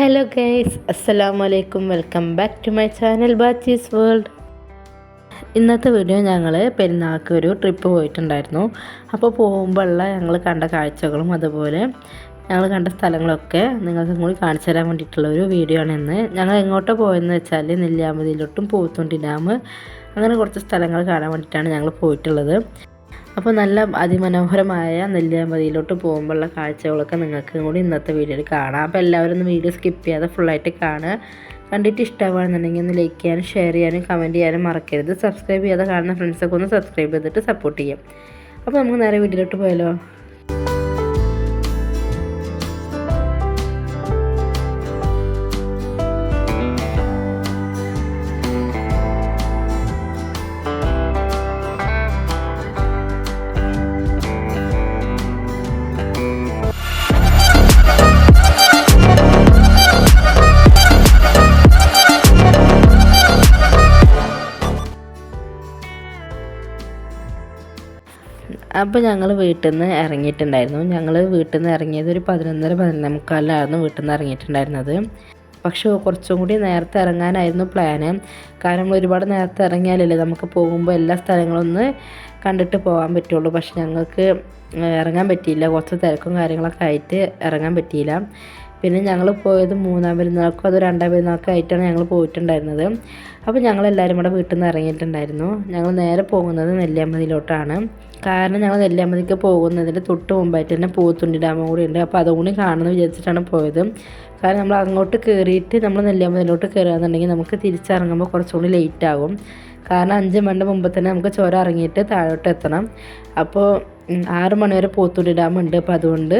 Hello guys അസ്സലാമു അലൈക്കും welcome back to my channel ബാച്ചീസ് world ഇന്നത്തെ വീഡിയോ ഞങ്ങൾ പെരുന്നാൾക്ക് ഒരു ട്രിപ്പ് പോയിട്ടുണ്ടായിരുന്നു. അപ്പോൾ പോകുമ്പോഴുള്ള ഞങ്ങൾ കണ്ട കാഴ്ചകളും അതുപോലെ ഞങ്ങൾ കണ്ട സ്ഥലങ്ങളൊക്കെ നിങ്ങൾക്ക് കൂടി കാണിച്ചു തരാൻ വേണ്ടിയിട്ടുള്ള ഒരു വീഡിയോ ആണ് ഇന്ന്. ഞങ്ങൾ എങ്ങോട്ട് പോയെന്ന് വെച്ചാൽ നെല്ലിയാമ്പതിയിലോട്ടും പൂത്തോണ്ടി ഡാം അങ്ങനെ കുറച്ച് സ്ഥലങ്ങൾ കാണാൻ വേണ്ടിയിട്ടാണ് ഞങ്ങൾ പോയിട്ടുള്ളത്. അപ്പോൾ നല്ല അതിമനോഹരമായ നെല്ലിയാമ്പതിയിലോട്ട് പോകുമ്പോഴുള്ള കാഴ്ചകളൊക്കെ നിങ്ങൾക്ക് കൂടി ഇന്നത്തെ വീഡിയോയിൽ കാണാം. അപ്പോൾ എല്ലാവരും ഒന്ന് വീഡിയോ സ്കിപ്പ് ചെയ്യാതെ ഫുള്ളായിട്ട് കാണുക. കണ്ടിട്ട് ഇഷ്ടമാണെന്നുണ്ടെങ്കിൽ ഒന്ന് ലൈക്ക് ചെയ്യാനും ഷെയർ ചെയ്യാനും കമന്റ് ചെയ്യാനും മറക്കരുത്. സബ്സ്ക്രൈബ് ചെയ്യാതെ കാണുന്ന ഫ്രണ്ട്സൊക്കെ ഒന്ന് സബ്സ്ക്രൈബ് ചെയ്തിട്ട് സപ്പോർട്ട് ചെയ്യാം. അപ്പോൾ നമുക്ക് നേരെ വീഡിയോയിലോട്ട് പോയാലോ? അപ്പോൾ ഞങ്ങൾ വീട്ടിൽ നിന്ന് ഇറങ്ങിയിട്ടുണ്ടായിരുന്നു ഞങ്ങൾ വീട്ടിൽ നിന്ന് ഇറങ്ങിയത് ഒരു പതിനൊന്നര പതിനൊന്നേ മുക്കാലിലായിരുന്നു വീട്ടിൽ നിന്ന് ഇറങ്ങിയിട്ടുണ്ടായിരുന്നത് പക്ഷേ കുറച്ചും കൂടി നേരത്തെ ഇറങ്ങാനായിരുന്നു പ്ലാന്. കാരണം നമ്മൾ ഒരുപാട് നേരത്തെ ഇറങ്ങിയാലല്ലേ നമുക്ക് പോകുമ്പോൾ എല്ലാ സ്ഥലങ്ങളും ഒന്ന് കണ്ടിട്ട് പോകാൻ പറ്റുള്ളൂ. പക്ഷെ ഞങ്ങൾക്ക് ഇറങ്ങാൻ പറ്റിയില്ല. കുറച്ച് തിരക്കും കാര്യങ്ങളൊക്കെ ആയിട്ട് ഇറങ്ങാൻ പറ്റിയില്ല. പിന്നെ ഞങ്ങൾ പോയത് മൂന്നാം പെരുന്നാൾക്കും അതോ രണ്ടാം പെരുന്നാൾക്കും ആയിട്ടാണ് ഞങ്ങൾ പോയിട്ടുണ്ടായിരുന്നത്. അപ്പോൾ ഞങ്ങൾ എല്ലാവരും കൂടെ വീട്ടിൽ നിന്ന് ഇറങ്ങിയിട്ടുണ്ടായിരുന്നു. ഞങ്ങൾ നേരെ പോകുന്നത് നെല്ലിയാമ്പതിയിലോട്ടാണ്. കാരണം ഞങ്ങൾ നെല്ലിയാമ്പതിക്ക് പോകുന്നതിന്റെ തൊട്ട് മുമ്പായിട്ട് തന്നെ പൂത്തുണ്ടി ഡാമും കൂടി ഉണ്ട്. അപ്പോൾ അതും കൂടി കാണുമെന്ന് വിചാരിച്ചിട്ടാണ് പോയത്. കാരണം നമ്മൾ അങ്ങോട്ട് കയറിയിട്ട് നമ്മൾ നെല്ലിയാമ്പതിയിലോട്ട് കയറുകയാണെന്നുണ്ടെങ്കിൽ നമുക്ക് തിരിച്ചിറങ്ങുമ്പോൾ കുറച്ചുകൂടി ലേറ്റ് ആകും കാരണം അഞ്ച് മണിന്റെ മുമ്പ് തന്നെ നമുക്ക് ചോര ഇറങ്ങിയിട്ട് താഴോട്ട് എത്തണം. അപ്പോൾ ആറ് മണി വരെ ഡാം ഉണ്ട്. അപ്പോൾ അതുകൊണ്ട്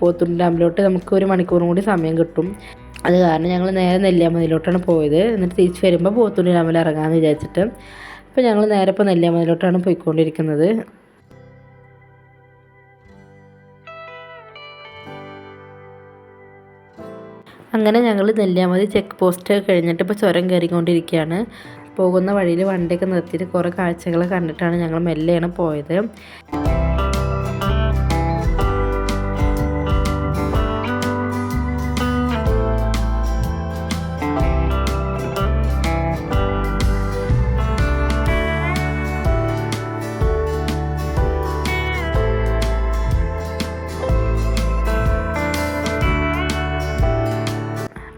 പോത്തുണ്ടി ഡാമിലോട്ട് നമുക്ക് ഒരു മണിക്കൂറും കൂടി സമയം കിട്ടും. അത് കാരണം ഞങ്ങൾ നേരെ നെല്ലിയാമ്പതിയിലോട്ടാണ് പോയത്. എന്നിട്ട് തിരിച്ച് വരുമ്പോൾ പോത്തുണ്ടി ഡാമിൽ ഇറങ്ങാമെന്ന് വിചാരിച്ചിട്ട്. അപ്പോൾ ഞങ്ങൾ നേരെ ഇപ്പോൾ നെല്ലിയാമ്പതിയിലോട്ടാണ് പോയിക്കൊണ്ടിരിക്കുന്നത്. അങ്ങനെ ഞങ്ങൾ നെല്ലിയാമതി ചെക്ക് പോസ്റ്റ് കഴിഞ്ഞിട്ട് ഇപ്പോൾ ചുരം കയറിക്കൊണ്ടിരിക്കുകയാണ്. പോകുന്ന വഴിയിൽ വണ്ടിയൊക്കെ നിർത്തിയിട്ട് കുറേ കാഴ്ചകൾ കണ്ടിട്ടാണ് ഞങ്ങൾ മെല്ലെയാണ് പോയത്.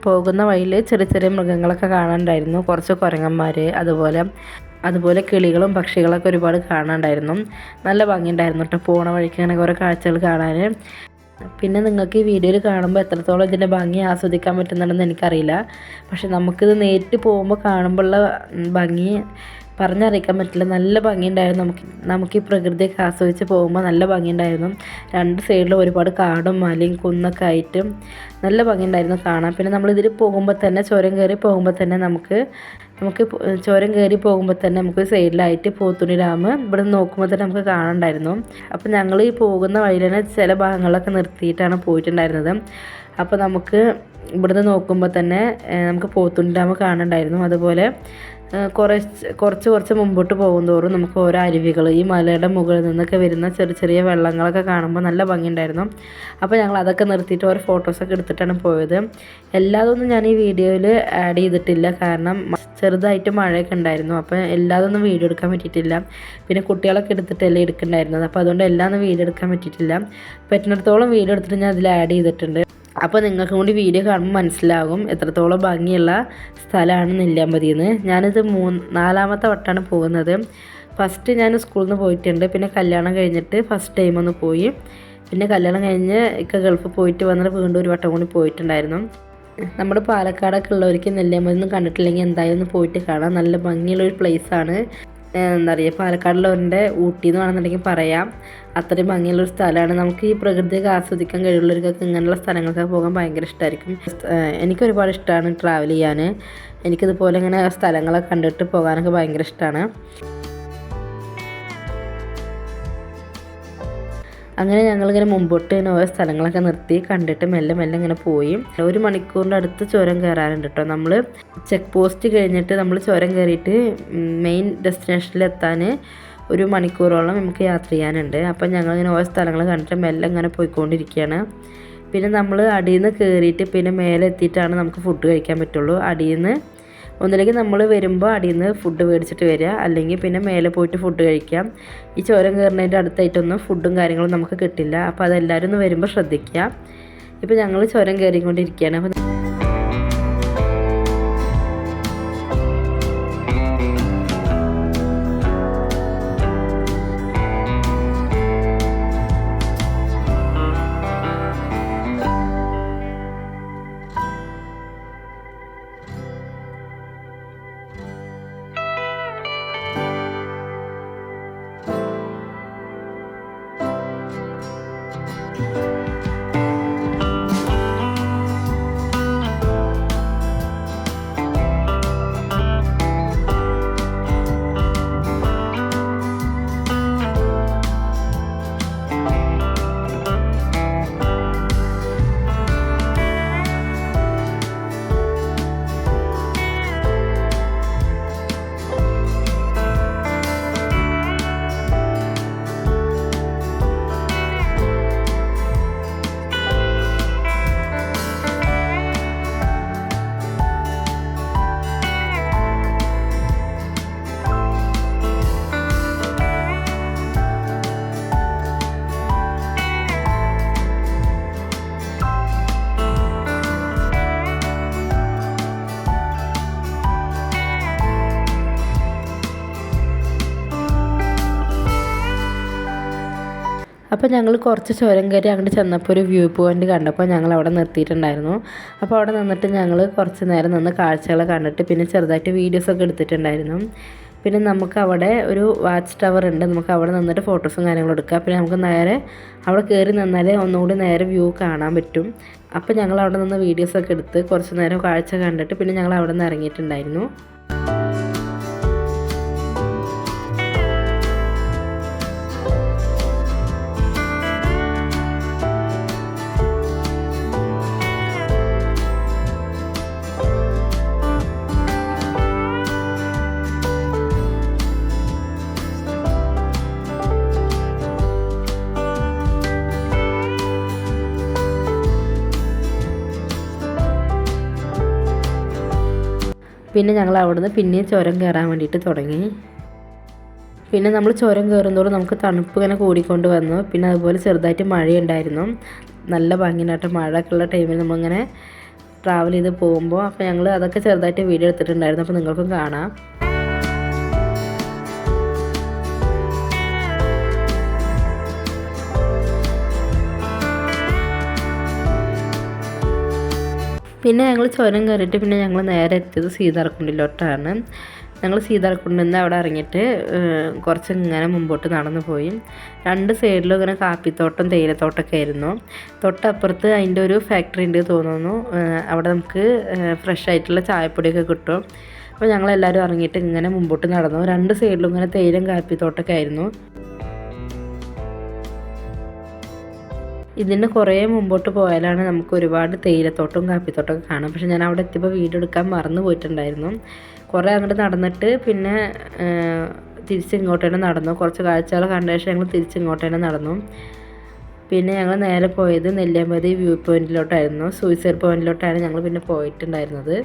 പോകുന്ന വഴിയിൽ ചെറിയ ചെറിയ മൃഗങ്ങളൊക്കെ കാണാനുണ്ടായിരുന്നു. കുറച്ച് കുരങ്ങന്മാർ അതുപോലെ അതുപോലെ കിളികളും പക്ഷികളൊക്കെ ഒരുപാട് കാണാനുണ്ടായിരുന്നു. നല്ല ഭംഗിയുണ്ടായിരുന്നു കേട്ടോ പോണ വഴിക്ക് അങ്ങനെ കുറേ കാഴ്ചകൾ കാണാൻ പിന്നെ നിങ്ങൾക്ക് ഈ വീഡിയോയിൽ കാണുമ്പോൾ എത്രത്തോളം ഇതിന്റെ ഭംഗി ആസ്വദിക്കാൻ പറ്റുന്നുണ്ടെന്ന് എനിക്കറിയില്ല. പക്ഷെ നമുക്കിത് നേരിട്ട് പോകുമ്പോൾ കാണുമ്പോഴുള്ള ഭംഗി പറഞ്ഞറിയിക്കാൻ പറ്റില്ല. നല്ല ഭംഗിയുണ്ടായിരുന്നു നമുക്ക്. നമുക്ക് ഈ പ്രകൃതിയൊക്കെ ആസ്വദിച്ച് പോകുമ്പോൾ നല്ല ഭംഗിയുണ്ടായിരുന്നു. രണ്ട് സൈഡിലും ഒരുപാട് കാടും മലയും കുന്നൊക്കെ ആയിട്ട് നല്ല ഭംഗിയുണ്ടായിരുന്നു കാണാൻ. പിന്നെ നമ്മൾ ഇതിൽ പോകുമ്പോൾ തന്നെ ചുരം കയറി പോകുമ്പോൾ തന്നെ നമുക്ക് നമുക്ക് ചുരം കയറി പോകുമ്പോൾ തന്നെ നമുക്ക് സൈഡിലായിട്ട് പോത്തുണി ഡാം ഇവിടെ നോക്കുമ്പോൾ തന്നെ നമുക്ക് കാണണ്ടായിരുന്നു അപ്പോൾ ഞങ്ങൾ ഈ പോകുന്ന വഴിയിൽ തന്നെ ചില ഭാഗങ്ങളിലൊക്കെ നിർത്തിയിട്ടാണ് പോയിട്ടുണ്ടായിരുന്നത്. അപ്പോൾ നമുക്ക് ഇവിടുന്ന് നോക്കുമ്പോൾ തന്നെ നമുക്ക് പോത്തുണി ഡാം കാണുന്നുണ്ടായിരുന്നു അതുപോലെ കുറച്ച് കുറച്ച് കുറച്ച് മുമ്പോട്ട് പോകും തോറും നമുക്ക് ഓരോ അരുവികൾ ഈ മലയുടെ മുകളിൽ നിന്നൊക്കെ വരുന്ന ചെറിയ ചെറിയ വെള്ളങ്ങളൊക്കെ കാണുമ്പോൾ നല്ല ഭംഗിയുണ്ടായിരുന്നു. അപ്പോൾ ഞങ്ങൾ അതൊക്കെ നിർത്തിയിട്ട് ഓരോ ഫോട്ടോസൊക്കെ എടുത്തിട്ടാണ് പോയത്. എല്ലാതൊന്നും ഞാൻ ഈ വീഡിയോയിൽ ആഡ് ചെയ്തിട്ടില്ല. കാരണം ചെറുതായിട്ട് മഴയൊക്കെ ഉണ്ടായിരുന്നു. അപ്പോൾ എല്ലാതൊന്നും വീഡിയോ എടുക്കാൻ പറ്റിയിട്ടില്ല. പിന്നെ കുട്ടികളൊക്കെ എടുത്തിട്ടല്ലേ എടുക്കണ്ടായിരുന്നത്. അപ്പോൾ അതുകൊണ്ട് എല്ലാം ഒന്നും വീഡിയോ എടുക്കാൻ പറ്റിയിട്ടില്ല. പറ്റുന്നിടത്തോളം വീഡിയോ എടുത്തിട്ട് ഞാൻ അതിൽ ആഡ് ചെയ്തിട്ടുണ്ട്. അപ്പോൾ നിങ്ങൾക്കും കൂടി വീഡിയോ കാണുമ്പോൾ മനസ്സിലാകും എത്രത്തോളം ഭംഗിയുള്ള സ്ഥലമാണ് നെല്ലിയാമ്പതി എന്ന് ഞാനിത് മൂന്ന് നാലാമത്തെ വട്ടമാണ് പോകുന്നത്. ഫസ്റ്റ് ഞാൻ സ്കൂളിൽ നിന്ന് പോയിട്ടുണ്ട്. പിന്നെ കല്യാണം കഴിഞ്ഞിട്ട് ഫസ്റ്റ് ടൈം ഒന്ന് പോയി. പിന്നെ കല്യാണം കഴിഞ്ഞ് ഇക്ക ഗൾഫ് പോയിട്ട് വന്നിട്ട് വീണ്ടും ഒരു വട്ടം കൂടി പോയിട്ടുണ്ടായിരുന്നു. നമ്മുടെ പാലക്കാടൊക്കെ ഉള്ളവർക്ക് നെല്ലിയാമ്പതി ഒന്നും കണ്ടിട്ടില്ലെങ്കിൽ എന്തായാലും ഒന്ന് പോയിട്ട് കാണാം. നല്ല ഭംഗിയുള്ള ഒരു പ്ലേസാണ് എന്താ പറയുക പാലക്കാടുള്ളവരുടെ ഊട്ടി എന്ന് വേണമെന്നുണ്ടെങ്കിൽ പറയാം. അത്രയും ഭംഗിയുള്ളൊരു സ്ഥലമാണ്. നമുക്ക് ഈ പ്രകൃതിയൊക്കെ ആസ്വദിക്കാൻ കഴിവുള്ളവർക്കൊക്കെ ഇങ്ങനെയുള്ള സ്ഥലങ്ങളൊക്കെ പോകാൻ ഭയങ്കര ഇഷ്ടമായിരിക്കും എനിക്ക് ഒരുപാട് ഇഷ്ടമാണ് ട്രാവൽ ചെയ്യാൻ. എനിക്കിതുപോലെ ഇങ്ങനെ സ്ഥലങ്ങളൊക്കെ കണ്ടിട്ട് പോകാനൊക്കെ ഭയങ്കര ഇഷ്ടമാണ് അങ്ങനെ ഞങ്ങളിങ്ങനെ മുമ്പോട്ട് ഇങ്ങനെ ഓരോ സ്ഥലങ്ങളൊക്കെ നിർത്തി കണ്ടിട്ട് മെല്ലെ മെല്ലെ ഇങ്ങനെ പോയി. ഒരു മണിക്കൂറിന്റെ അടുത്ത് ചുരം കയറാനുണ്ട് കേട്ടോ നമ്മൾ ചെക്ക് പോസ്റ്റ് കഴിഞ്ഞിട്ട് നമ്മൾ ചുരം കയറിയിട്ട് മെയിൻ ഡെസ്റ്റിനേഷനിലെത്താൻ ഒരു മണിക്കൂറോളം നമുക്ക് യാത്ര ചെയ്യാനുണ്ട്. അപ്പം ഞങ്ങളിങ്ങനെ ഓരോ സ്ഥലങ്ങൾ കണ്ടിട്ട് മെല്ലെ ഇങ്ങനെ പോയിക്കൊണ്ടിരിക്കുകയാണ്. പിന്നെ നമ്മൾ അടിയിൽ നിന്ന് കയറിയിട്ട് പിന്നെ മേലെ എത്തിയിട്ടാണ് നമുക്ക് ഫുഡ് കഴിക്കാൻ പറ്റുള്ളൂ. അടിയിൽ നിന്ന് ഒന്നില്ലെങ്കിൽ നമ്മൾ വരുമ്പോൾ അടിയിൽ നിന്ന് ഫുഡ് മേടിച്ചിട്ട് വരിക. അല്ലെങ്കിൽ പിന്നെ മേലെ പോയിട്ട് ഫുഡ് കഴിക്കാം ഈ ചോരം കയറുന്നതിന്റെ അടുത്തായിട്ടൊന്നും ഫുഡും കാര്യങ്ങളും നമുക്ക് കിട്ടില്ല. അപ്പോൾ അതെല്ലാവരും ഒന്ന് വരുമ്പോൾ ശ്രദ്ധിക്കുക. ഇപ്പോൾ ഞങ്ങൾ ചുരം കയറിക്കൊണ്ടിരിക്കുകയാണ്. അപ്പോൾ അപ്പോൾ ഞങ്ങൾ കുറച്ച് ചുരം കയറി അങ്ങോട്ട് ചെന്നപ്പോൾ ഒരു വ്യൂ പോയിന്റ് കണ്ടപ്പോൾ ഞങ്ങൾ അവിടെ നിർത്തിയിട്ടുണ്ടായിരുന്നു. അപ്പോൾ അവിടെ നിന്നിട്ട് ഞങ്ങൾ കുറച്ച് നേരം നിന്ന് കാഴ്ചകൾ കണ്ടിട്ട് പിന്നെ ചെറുതായിട്ട് വീഡിയോസൊക്കെ എടുത്തിട്ടുണ്ടായിരുന്നു. പിന്നെ നമുക്ക് അവിടെ ഒരു വാച്ച് ടവർ ഉണ്ട്. നമുക്ക് അവിടെ നിന്നിട്ട് ഫോട്ടോസും കാര്യങ്ങളും എടുക്കാം. പിന്നെ നമുക്ക് നേരെ അവിടെ കയറി നിന്നാൽ ഒന്നുകൂടി നേരെ വ്യൂ കാണാൻ പറ്റും. അപ്പോൾ ഞങ്ങൾ അവിടെ നിന്ന് വീഡിയോസൊക്കെ എടുത്ത് കുറച്ച് നേരം കാഴ്ച കണ്ടിട്ട് പിന്നെ ഞങ്ങൾ അവിടെ നിന്ന് ഇറങ്ങിയിട്ടുണ്ടായിരുന്നു. പിന്നെ ഞങ്ങൾ അവിടുന്ന് പിന്നെയും ചുരം കയറാൻ വേണ്ടിയിട്ട് തുടങ്ങി. പിന്നെ നമ്മൾ ചുരം കയറുന്നതോടെ നമുക്ക് തണുപ്പ് ഇങ്ങനെ കൂടിക്കൊണ്ട് വന്നു. പിന്നെ അതുപോലെ ചെറുതായിട്ട് മഴയുണ്ടായിരുന്നു. നല്ല ഭംഗിയായിട്ട് മഴയൊക്കെ ഉള്ള ടൈമിൽ നമ്മളിങ്ങനെ ട്രാവൽ ചെയ്ത് പോകുമ്പോൾ. അപ്പോൾ ഞങ്ങൾ അതൊക്കെ ചെറുതായിട്ട് വീഡിയോ എടുത്തിട്ടുണ്ടായിരുന്നു. അപ്പോൾ നിങ്ങൾക്കും കാണാം. പിന്നെ ഞങ്ങൾ ചുരം കയറിയിട്ട് പിന്നെ ഞങ്ങൾ നേരെ എത്തിയത് സീതാർക്കുണ്ടിലോട്ടാണ് ഞങ്ങൾ സീതാർക്കുണ്ടിൽ നിന്ന് അവിടെ ഇറങ്ങിയിട്ട് കുറച്ച് ഇങ്ങനെ മുമ്പോട്ട് നടന്നു പോയി. രണ്ട് സൈഡിലും ഇങ്ങനെ കാപ്പിത്തോട്ടം തേയിലത്തോട്ടമൊക്കെ ആയിരുന്നു. തൊട്ടപ്പുറത്ത് അതിന്റെ ഒരു ഫാക്ടറി ഉണ്ട് തോന്നുന്നു. അവിടെ നമുക്ക് ഫ്രഷ് ആയിട്ടുള്ള ചായപ്പൊടിയൊക്കെ കിട്ടും. അപ്പോൾ ഞങ്ങളെല്ലാവരും ഇറങ്ങിയിട്ട് ഇങ്ങനെ മുമ്പോട്ട് നടന്നു. രണ്ട് സൈഡിലും ഇങ്ങനെ തേയിലും കാപ്പിത്തോട്ടമൊക്കെ ആയിരുന്നു. ഇതിന് കുറേ മുമ്പോട്ട് പോയാലാണ് നമുക്ക് ഒരുപാട് തേയിലത്തോട്ടവും കാപ്പിത്തോട്ടമൊക്കെ കാണാം പക്ഷെ ഞാൻ അവിടെ എത്തിയപ്പോൾ വീഡിയോ എടുക്കാൻ മറന്നു പോയിട്ടുണ്ടായിരുന്നു. കുറേ അങ്ങോട്ട് നടന്നിട്ട് പിന്നെ തിരിച്ച് ഇങ്ങോട്ട് തന്നെ നടന്നു. കുറച്ച് കാഴ്ചകൾ കണ്ട ശേഷം ഞങ്ങൾ തിരിച്ച് ഇങ്ങോട്ട് തന്നെ നടന്നു. പിന്നെ ഞങ്ങൾ നേരെ പോയത് നെല്ലിയാമ്പതി വ്യൂ പോയിന്റിലോട്ടായിരുന്നു. സൂയിസൈഡ് പോയിന്റിലോട്ടാണ് ഞങ്ങൾ പിന്നെ പോയിട്ടുണ്ടായിരുന്നത്.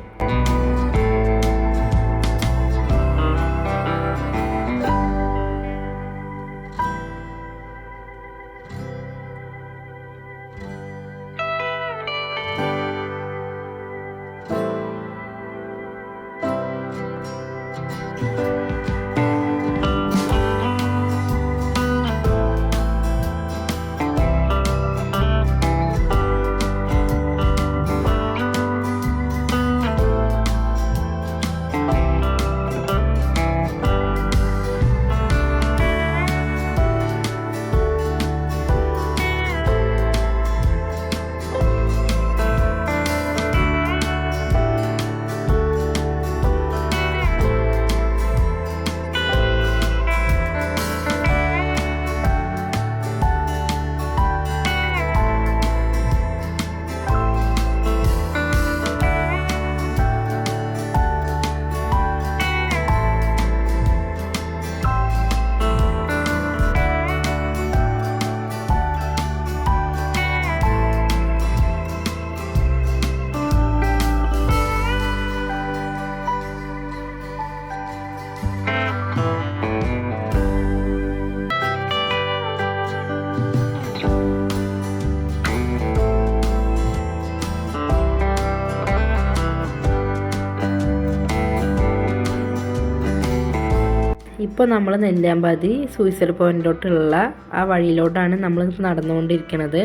ഇപ്പോൾ നമ്മൾ നെല്ലിയാമ്പതി സൂയിസൈഡ് പോയിന്റിലോട്ടുള്ള ആ വഴിയിലോട്ടാണ് നമ്മൾ നടന്നുകൊണ്ടിരിക്കുന്നത്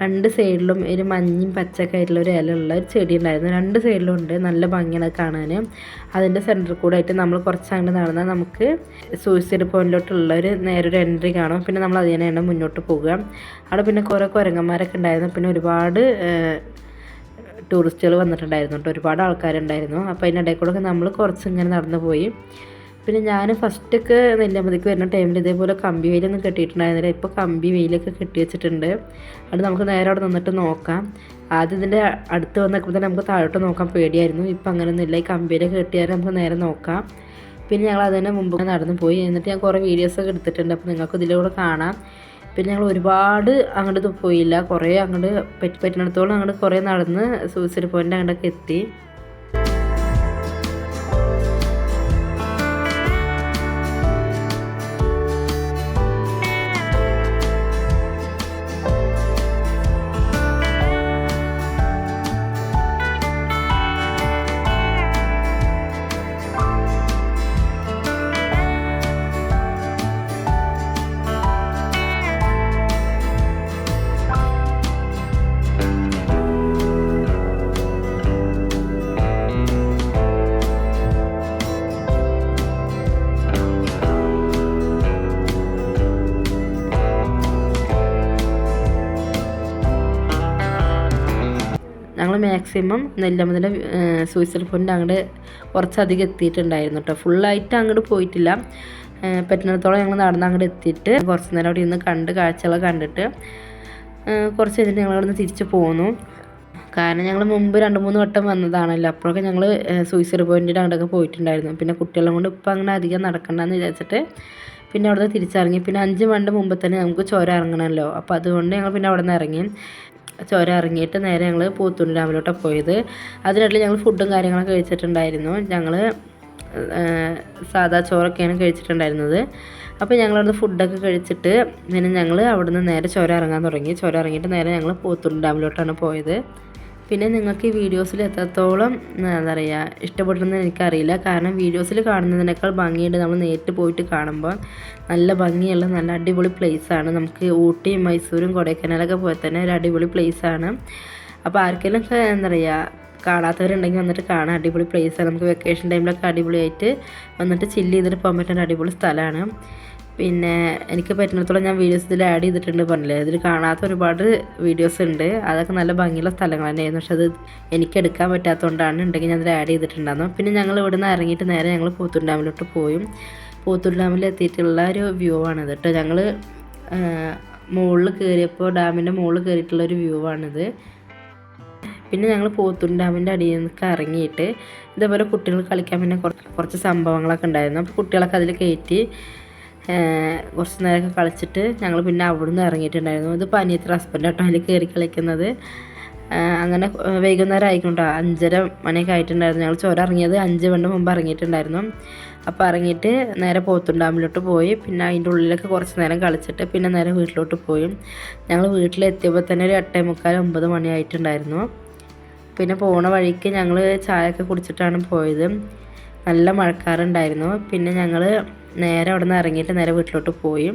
രണ്ട് സൈഡിലും ഒരു മഞ്ഞയും പച്ചക്കായിട്ടുള്ള ഒരു ഇലയുള്ള ഒരു ചെടി ഉണ്ടായിരുന്നു രണ്ട് സൈഡിലും ഉണ്ട്. നല്ല ഭംഗിയാണ് കാണാൻ അതിന്റെ സെന്ററിൽ കൂടെ ആയിട്ട് നമ്മൾ കുറച്ച് അങ്ങോട്ട് നടന്നാൽ നമുക്ക് സൂയിസൈഡ് പോയിന്റിലോട്ടുള്ള ഒരു നേരെ ഒരു എൻട്രി കാണും. പിന്നെ നമ്മൾ അതിനെയാണ് മുന്നോട്ട് പോകുക അവിടെ പിന്നെ കുറേ കുരങ്ങന്മാരൊക്കെ ഉണ്ടായിരുന്നു. പിന്നെ ഒരുപാട് ടൂറിസ്റ്റുകൾ വന്നിട്ടുണ്ടായിരുന്നു കേട്ടോ. ഒരുപാട് ആൾക്കാരുണ്ടായിരുന്നു. അപ്പോൾ അതിനിടയിൽ കൂടെ നമ്മൾ കുറച്ച് ഇങ്ങനെ നടന്നു പോയി പിന്നെ ഞാൻ ഫസ്റ്റൊക്കെ നെല്ലമ്പതിക്ക് വരുന്ന ടൈമിൽ ഇതേപോലെ കമ്പി വെയിലൊന്നും കെട്ടിയിട്ടുണ്ടായിരുന്നില്ല. ഇപ്പോൾ കമ്പി വെയിലൊക്കെ കെട്ടി വെച്ചിട്ടുണ്ട്. അത് നമുക്ക് നേരെ അവിടെ നിന്നിട്ട് നോക്കാം. ആദ്യം ഇതിന്റെ അടുത്ത് വന്നപ്പോൾ തന്നെ നമുക്ക് താഴോട്ട് നോക്കാൻ പേടിയായിരുന്നു. ഇപ്പം അങ്ങനെയൊന്നുമില്ല ഈ കമ്പിയിലൊക്കെ കെട്ടിയാൽ നമുക്ക് നേരെ നോക്കാം. പിന്നെ ഞങ്ങൾ അതിന് മുമ്പ് നടന്നു പോയി. എന്നിട്ട് ഞാൻ കുറേ വീഡിയോസൊക്കെ എടുത്തിട്ടുണ്ട്. അപ്പോൾ നിങ്ങൾക്ക് ഇതിലൂടെ കാണാം. പിന്നെ ഞങ്ങൾ ഒരുപാട് അങ്ങോട്ട് പോയില്ല. കുറേ അങ്ങോട്ട് പറ്റി പറ്റുന്നിടത്തോളം അങ്ങോട്ട് കുറേ നടന്ന് സൂയിസൈഡ് പോയിന്റ് അങ്ങോട്ടൊക്കെ എത്തി. മാക്സിമം നെല്ലമ്പതിന്റെ സൂയിസൈഡ് പോയിന്റ് അങ്ങോട്ട് കുറച്ചധികം എത്തിയിട്ടുണ്ടായിരുന്നു കേട്ടോ ഫുള്ളായിട്ട് അങ്ങോട്ട് പോയിട്ടില്ല. പറ്റുന്നിടത്തോളം ഞങ്ങൾ നടന്ന് അങ്ങോട്ട് എത്തിയിട്ട് കുറച്ച് നേരം അവിടെ ഇരുന്ന് കണ്ട് കാഴ്ചകളൊക്കെ കണ്ടിട്ട് കുറച്ച് കഴിഞ്ഞിട്ട് ഞങ്ങൾ അവിടെ നിന്ന് തിരിച്ച് പോന്നു. കാരണം ഞങ്ങൾ മുമ്പ് രണ്ട് മൂന്ന് വട്ടം വന്നതാണല്ലോ. അപ്പോഴൊക്കെ ഞങ്ങൾ സൂയിസൈഡ് പോയിന്റിന്റെ അങ്ങോട്ടൊക്കെ പോയിട്ടുണ്ടായിരുന്നു. പിന്നെ കുട്ടികളെ കൊണ്ട് ഇപ്പം അങ്ങനെ അധികം നടക്കണ്ടെന്ന് വിചാരിച്ചിട്ട് പിന്നെ അവിടെ തിരിച്ചിറങ്ങി. പിന്നെ അഞ്ച് മണിന്റെ മുമ്പ് തന്നെ നമുക്ക് ചോര ഇറങ്ങണമല്ലോ. അപ്പോൾ അതുകൊണ്ട് ഞങ്ങൾ പിന്നെ അവിടെ നിന്ന് ഇറങ്ങി. ചോര ഇറങ്ങിയിട്ട് നേരെ ഞങ്ങൾ പൂത്തുണ്ടി ഡാമിലോട്ടാണ് പോയത്. അതിനിടയിൽ ഞങ്ങൾ ഫുഡും കാര്യങ്ങളൊക്കെ കഴിച്ചിട്ടുണ്ടായിരുന്നു. ഞങ്ങൾ സാധാ ചോറൊക്കെയാണ് കഴിച്ചിട്ടുണ്ടായിരുന്നത്. അപ്പോൾ ഞങ്ങളവിടുന്ന് ഫുഡൊക്കെ കഴിച്ചിട്ട് പിന്നെ ഞങ്ങൾ അവിടുന്ന് നേരെ ചോര ഇറങ്ങാൻ തുടങ്ങി. ചോര ഇറങ്ങിയിട്ട് നേരെ ഞങ്ങൾ പൂത്തുണ്ടി ഡാമിലോട്ടാണ് പോയത്. പിന്നെ നിങ്ങൾക്ക് ഈ വീഡിയോസിൽ എത്രത്തോളം എന്താ പറയുക ഇഷ്ടപ്പെട്ടെന്ന് എനിക്കറിയില്ല. കാരണം വീഡിയോസിൽ കാണുന്നതിനേക്കാൾ ഭംഗിയുണ്ട് നമ്മൾ നേരിട്ട് പോയിട്ട് കാണുമ്പോൾ നല്ല ഭംഗിയുള്ള നല്ല അടിപൊളി പ്ലേസാണ് നമുക്ക് ഊട്ടിയും മൈസൂരും കൊടൈക്കനാലൊക്കെ പോയി തന്നെ ഒരു അടിപൊളി പ്ലേസാണ് അപ്പോൾ ആർക്കെങ്കിലും എന്താ പറയുക കാണാത്തവരുണ്ടെങ്കിൽ വന്നിട്ട് കാണാൻ അടിപൊളി പ്ലേസാണ് നമുക്ക് വെക്കേഷൻ ടൈമിലൊക്കെ അടിപൊളിയായിട്ട് വന്നിട്ട് ചില്ല് ചെയ്തിട്ട് പോകാൻ പറ്റുന്ന അടിപൊളി സ്ഥലമാണ്. പിന്നെ എനിക്ക് പറ്റുന്നിടത്തോളം ഞാൻ വീഡിയോസ് ഇതിൽ ആഡ് ചെയ്തിട്ടുണ്ട് പറഞ്ഞില്ലേ? ഇതിൽ കാണാത്ത ഒരുപാട് വീഡിയോസ് ഉണ്ട്. അതൊക്കെ നല്ല ഭംഗിയുള്ള സ്ഥലങ്ങൾ തന്നെയായിരുന്നു. പക്ഷെ അത് എനിക്ക് എടുക്കാൻ പറ്റാത്തതുകൊണ്ടാണ് ഉണ്ടെങ്കിൽ ഞാൻ അതിൽ ആഡ് ചെയ്തിട്ടുണ്ടായിരുന്നു പിന്നെ ഞങ്ങൾ ഇവിടെ നിന്ന് ഇറങ്ങിയിട്ട് നേരെ ഞങ്ങൾ പൂത്തൂർ ഡാമിലോട്ട് പോയും. പൂത്തൂർ ഡാമിൽ എത്തിയിട്ടുള്ള ഒരു വ്യൂ ആണിത് കേട്ടോ. ഞങ്ങൾ മുകളിൽ കയറിയപ്പോൾ ഡാമിന്റെ മുകളിൽ കയറിയിട്ടുള്ള ഒരു വ്യൂ ആണിത് പിന്നെ ഞങ്ങൾ പോത്തൂർ ഡാമിന്റെ അടിയിൽ നിന്നൊക്കെ ഇറങ്ങിയിട്ട് ഇതേപോലെ കുട്ടികൾ കളിക്കാൻ പിന്നെ കുറച്ച് സംഭവങ്ങളൊക്കെ ഉണ്ടായിരുന്നു. അപ്പോൾ കുട്ടികളൊക്കെ അതിൽ കയറ്റി കുറച്ച് നേരമൊക്കെ കളിച്ചിട്ട് ഞങ്ങൾ പിന്നെ അവിടുന്ന് ഇറങ്ങിയിട്ടുണ്ടായിരുന്നു. ഇത് പനിയത്ര ഹസ്ബൻഡ് കേട്ടോ അതിൽ കയറി കളിക്കുന്നത്. അങ്ങനെ വൈകുന്നേരം ആയിക്കൊണ്ടോ അഞ്ചര മണിയൊക്കെ ആയിട്ടുണ്ടായിരുന്നു. ഞങ്ങൾ ചോര ഇറങ്ങിയത് അഞ്ച് മണി മുമ്പ് ഇറങ്ങിയിട്ടുണ്ടായിരുന്നു. അപ്പോൾ ഇറങ്ങിയിട്ട് നേരെ പോത്തുണ്ടാമിലോട്ട് പോയി. പിന്നെ അതിന്റെ ഉള്ളിലൊക്കെ കുറച്ച് നേരം കളിച്ചിട്ട് പിന്നെ നേരെ വീട്ടിലോട്ട് പോയി. ഞങ്ങൾ വീട്ടിലെത്തിയപ്പോൾ തന്നെ ഒരു എട്ടേ മുക്കാൽ ഒമ്പത് മണിയായിട്ടുണ്ടായിരുന്നു പിന്നെ പോണ വഴിക്ക് ഞങ്ങൾ ചായയൊക്കെ കുടിച്ചിട്ടാണ് പോയത്. നല്ല മഴക്കാറുണ്ടായിരുന്നു. പിന്നെ ഞങ്ങൾ നേരെ അവിടെ നിന്ന് ഇറങ്ങിയിട്ട് നേരെ വീട്ടിലോട്ട് പോയി.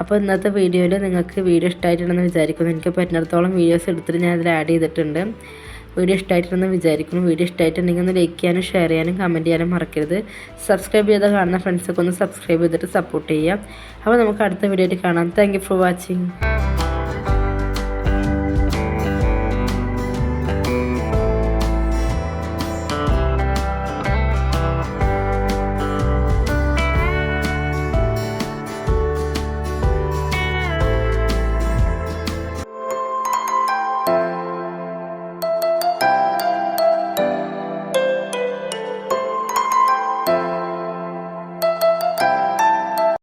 അപ്പോൾ ഇന്നത്തെ വീഡിയോയിൽ നിങ്ങൾക്ക് വീഡിയോ ഇഷ്ടമായിട്ടുണ്ടെന്ന് വിചാരിക്കുന്നു. എനിക്ക് പറ്റുന്നിടത്തോളം വീഡിയോസ് എടുത്തിട്ട് ഞാൻ അതിൽ ആഡ് ചെയ്തിട്ടുണ്ട്. വീഡിയോ ഇഷ്ടമായിട്ടുണ്ടെന്ന് വിചാരിക്കുന്നു. വീഡിയോ ഇഷ്ടമായിട്ടുണ്ടെങ്കിൽ ഒന്ന് ലൈക്ക് ചെയ്യാനും ഷെയർ ചെയ്യാനും കമന്റ് ചെയ്യാനും മറക്കരുത്. സബ്സ്ക്രൈബ് ചെയ്ത് കാണുന്ന ഫ്രണ്ട്സൊക്കെ ഒന്ന് സബ്സ്ക്രൈബ് ചെയ്തിട്ട് സപ്പോർട്ട് ചെയ്യാം അപ്പോൾ നമുക്ക് അടുത്ത വീഡിയോയിൽ കാണാം. Thank for watching